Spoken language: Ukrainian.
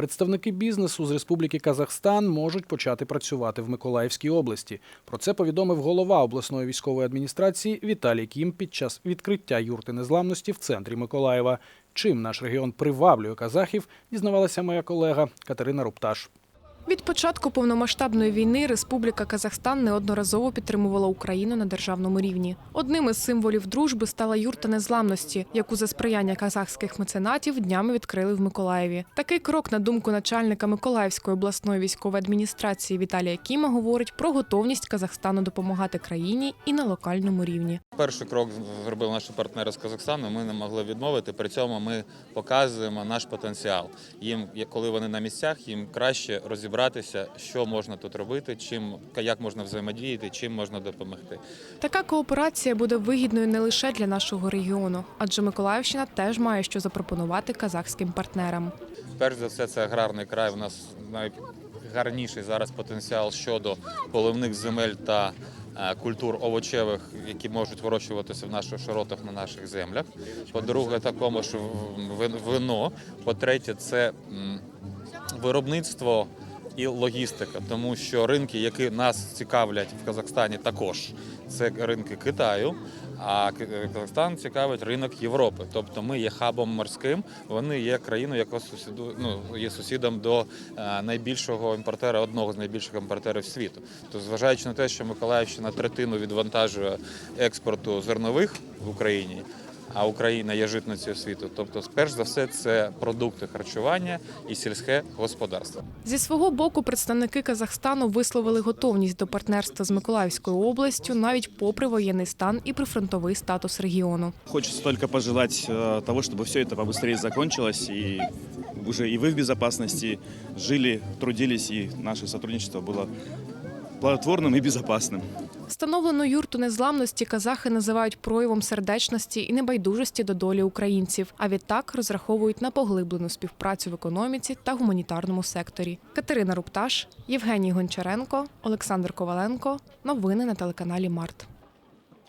Представники бізнесу з Республіки Казахстан можуть почати працювати в Миколаївській області. Про це повідомив голова обласної військової адміністрації Віталій Кім під час відкриття юрти незламності в центрі Миколаєва. Чим наш регіон приваблює казахів, дізнавалася моя колега Катерина Рупташ. Від початку повномасштабної війни Республіка Казахстан неодноразово підтримувала Україну на державному рівні. Одним із символів дружби стала юрта незламності, яку за сприяння казахських меценатів днями відкрили в Миколаєві. Такий крок, на думку начальника Миколаївської обласної військової адміністрації Віталія Кіма, говорить про готовність Казахстану допомагати країні і на локальному рівні. Перший крок зробили наші партнери з Казахстану. Ми не могли відмовити. При цьому ми показуємо наш потенціал. Їм, коли вони на місцях, їм краще розібратися, що можна тут робити, чим як можна взаємодіяти, чим можна допомогти. Така кооперація буде вигідною не лише для нашого регіону, адже Миколаївщина теж має що запропонувати казахським партнерам. Перш за все, це аграрний край. У нас найгарніший зараз потенціал щодо поливних земель та е, культур овочевих, які можуть вирощуватися в наших широтах на наших землях. По-друге, такому ж вин- вино. По-третє, це виробництво. І логістика, тому що ринки, які нас цікавлять в Казахстані, також це ринки Китаю. А Казахстан цікавить ринок Європи. Тобто ми є хабом морським. Вони є країною, яка сусіду ну є сусідом до е, найбільшого імпортера, одного з найбільших імпортерів світу. То зважаючи на те, що Миколаївщина третину відвантажує експорту зернових в Україні А Україна є житницею світу. Тобто, перш за все, це продукти харчування і сільське господарство. Зі свого боку, представники Казахстану висловили готовність до партнерства з Миколаївською областю навіть попри воєнний стан і прифронтовий статус регіону. Хочется только пожелать э, того, чтобы все это побыстрее закончилось, и уже и вы в безопасности жили, трудились, и наше сотрудничество было плодотворным и безопасным. Встановлену юрту незламності казахи називають проявом сердечності і небайдужості до долі українців. А відтак розраховують на поглиблену співпрацю в економіці та гуманітарному секторі. Катерина Рупташ, Євгеній Гончаренко, Олександр Коваленко. Новини на телеканалі Март.